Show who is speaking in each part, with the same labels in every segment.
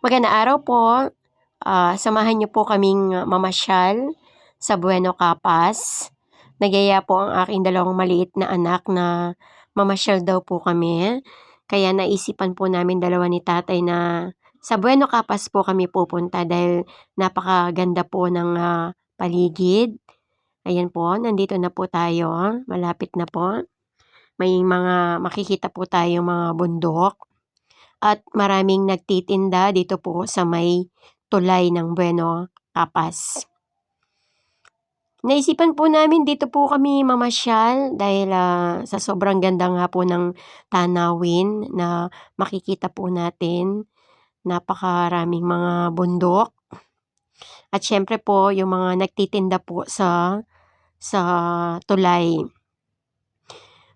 Speaker 1: Magandang araw po. Ah, samahan niyo po kaming mamasyal sa Bueno Capas. Nagyaya po ang aking dalawang maliit na anak na mamasyal daw po kami. Kaya naisipan po namin dalawa ni tatay na sa Bueno Capas po kami pupunta dahil napakaganda po ng ah, paligid. Ayan po, nandito na po tayo. Malapit na po. May mga makikita po tayong mga bundok. At maraming nagtitinda dito po sa may tulay ng Bueno Capas. Naisipan po namin dito po kami mamasyal dahil ah, sa sobrang ganda nga po ng tanawin na makikita po natin. Napakaraming mga bundok. At syempre po yung mga nagtitinda po sa sa tulay.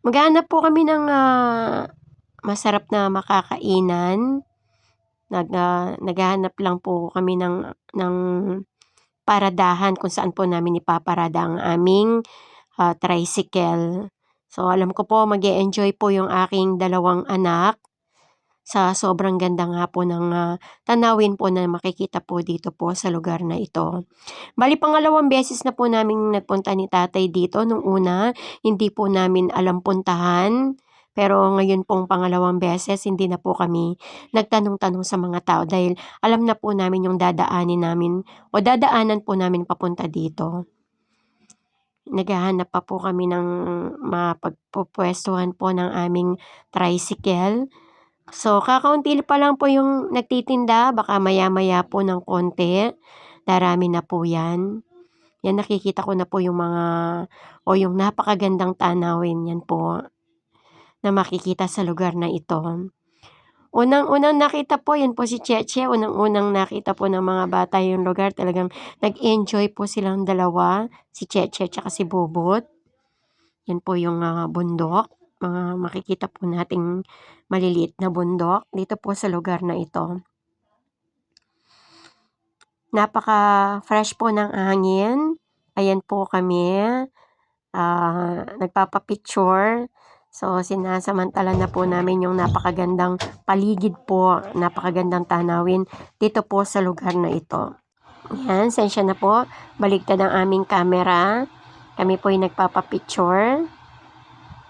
Speaker 1: Maghahanap po kami ng ah, masarap na makakainan. Nag ah, naghahanap lang po kami ng ng paradahan kung saan po namin ipaparada ang aming ah, tricycle. So alam ko po mag-e-enjoy po yung aking dalawang anak sa sobrang ganda nga po ng ah, tanawin po na makikita po dito po sa lugar na ito. Bali pangalawang beses na po naming nagpunta ni tatay dito. Nung una, hindi po namin alam puntahan. Pero ngayon pong pangalawang beses, hindi na po kami nagtanong-tanong sa mga tao dahil alam na po namin yung dadaanin namin o dadaanan po namin papunta dito. Naghahanap pa po kami ng mapagpupwestuhan po ng aming tricycle. So, kakaunti pa lang po yung nagtitinda. Baka maya-maya po ng konti. Darami na po yan. Yan nakikita ko na po yung mga o yung napakagandang tanawin yan po na makikita sa lugar na ito. Unang-unang nakita po, yan po si Cheche. Unang-unang nakita po ng mga bata yung lugar. Talagang nag-enjoy po silang dalawa. Si Cheche at si Bubot. Yan po yung uh, bundok. Mga makikita po nating maliliit na bundok dito po sa lugar na ito. Napaka-fresh po ng hangin. Ayan po kami. Uh, nagpapapicture. So, sinasamantala na po namin yung napakagandang paligid po, napakagandang tanawin dito po sa lugar na ito. Yan, sensya na po. Baligtad ang aming camera. Kami po ay nagpapapicture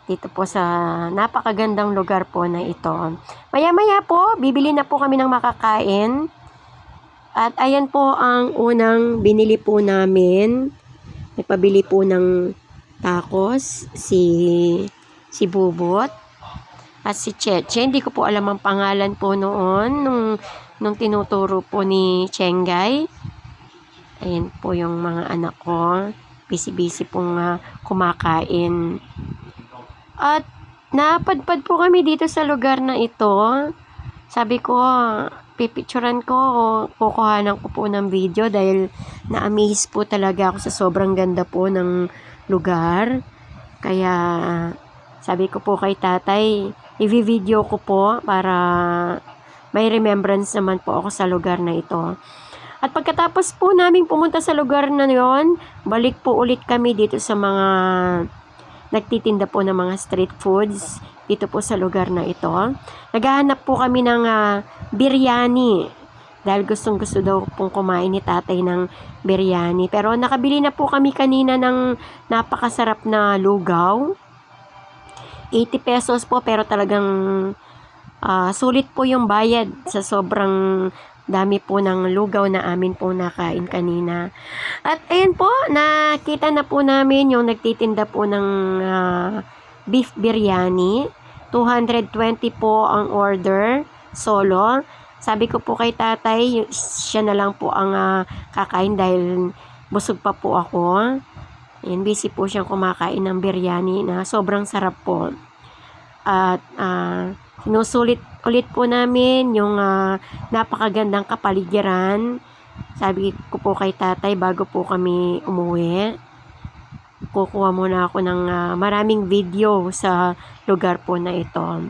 Speaker 1: dito po sa napakagandang lugar po na ito. Maya-maya po, bibili na po kami ng makakain. At ayan po ang unang binili po namin. Nagpabili po ng tacos si si Bubot at si Cheche. Hindi ko po alam ang pangalan po noon nung, nung tinuturo po ni Chengay. Ayan po yung mga anak ko. Busy-busy pong uh, kumakain. At napadpad po kami dito sa lugar na ito. Sabi ko, pipicturan ko kukuhanan ko po ng video dahil na-amaze po talaga ako sa sobrang ganda po ng lugar. Kaya sabi ko po kay tatay, i-video ko po para may remembrance naman po ako sa lugar na ito. At pagkatapos po namin pumunta sa lugar na yon, balik po ulit kami dito sa mga nagtitinda po ng mga street foods dito po sa lugar na ito. Naghahanap po kami ng uh, biryani dahil gustong gusto daw pong kumain ni tatay ng biryani. Pero nakabili na po kami kanina ng napakasarap na lugaw 80 pesos po pero talagang uh, sulit po yung bayad sa sobrang dami po ng lugaw na amin po nakain kanina. At ayan po, nakita na po namin yung nagtitinda po ng uh, beef biryani. 220 po ang order, solo. Sabi ko po kay tatay, siya na lang po ang uh, kakain dahil busog pa po ako. Ayan, busy po siyang kumakain ng biryani na sobrang sarap po. At uh, sinusulit ulit po namin yung uh, napakagandang kapaligiran. Sabi ko po kay tatay bago po kami umuwi. Kukuha muna ako ng uh, maraming video sa lugar po na ito.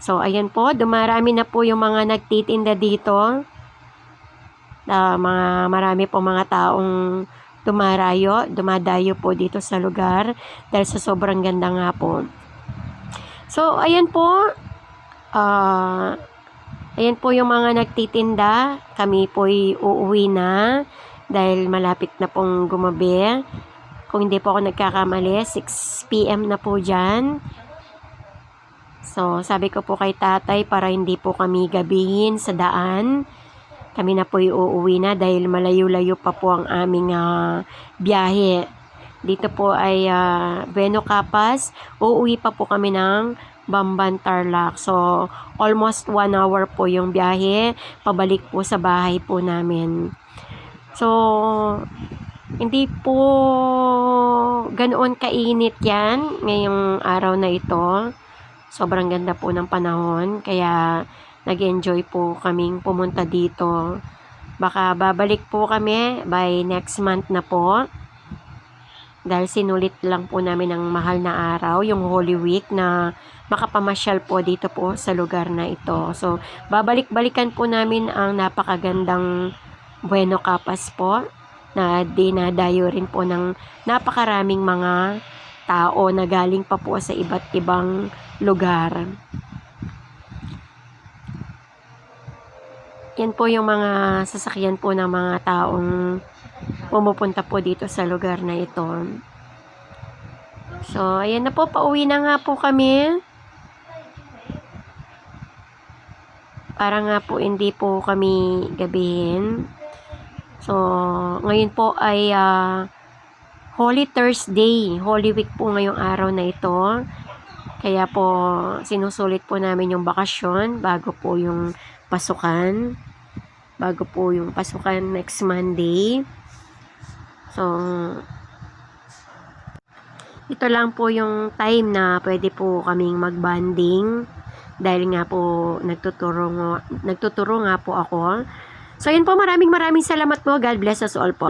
Speaker 1: So, ayan po, dumarami na po yung mga nagtitinda dito. Uh, mga marami po mga taong dumarayo, dumadayo po dito sa lugar dahil sa sobrang ganda nga po. So, ayan po. Uh, Ayan po yung mga nagtitinda. Kami po'y uuwi na dahil malapit na pong gumabi. Kung hindi po ako nagkakamali, 6 p.m. na po dyan. So, sabi ko po kay tatay para hindi po kami gabihin sa daan. Kami na po'y uuwi na dahil malayo-layo pa po ang aming ah, biyahe. Dito po ay ah, Bueno Capas. Uuwi pa po kami ng Bamban Tarlac. So, almost one hour po yung biyahe. Pabalik po sa bahay po namin. So, hindi po ganoon kainit yan ngayong araw na ito. Sobrang ganda po ng panahon. Kaya, nag-enjoy po kaming pumunta dito. Baka babalik po kami by next month na po. Dahil sinulit lang po namin ang mahal na araw, yung Holy Week na makapamasyal po dito po sa lugar na ito. So, babalik-balikan po namin ang napakagandang Bueno Capas po na dinadayo rin po ng napakaraming mga tao na galing pa po sa iba't ibang lugar. Yan po yung mga sasakyan po ng mga taong pumupunta po dito sa lugar na ito. So, ayan na po, pauwi na nga po kami. Para nga po hindi po kami gabihin. So, ngayon po ay ah, Holy Thursday. Holy Week po ngayong araw na ito. Kaya po, sinusulit po namin yung bakasyon bago po yung pasukan. Bago po yung pasukan next Monday. So, ito lang po yung time na pwede po kaming magbanding dahil nga po nagtuturo, nagtuturo nga po ako. So, yun po, maraming maraming salamat po. God bless us all po.